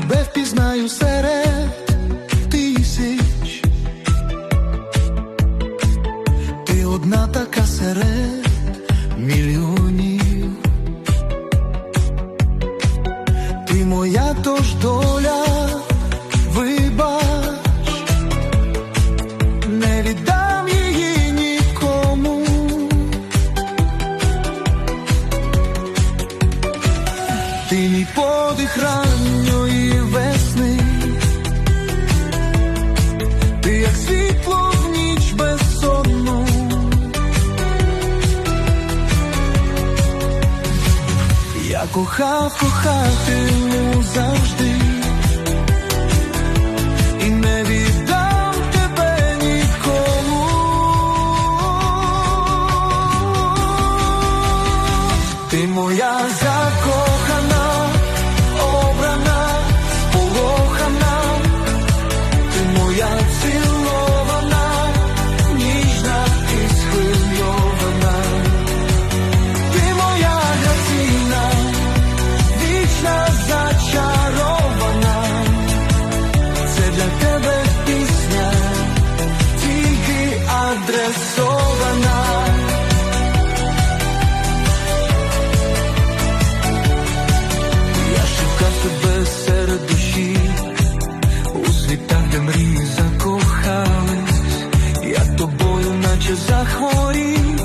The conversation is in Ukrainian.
кращою серед тисяч. Ти одна така серед мільйонів. Ти моя тож доля, вибач, не віддам її нікому. Ти мій подих ранньої кохав, кохатиму завжди. Ти моя закохана, адресована. Я шукав тебе серед душі, у світах, де мрії закохались, я тобою, наче захворів.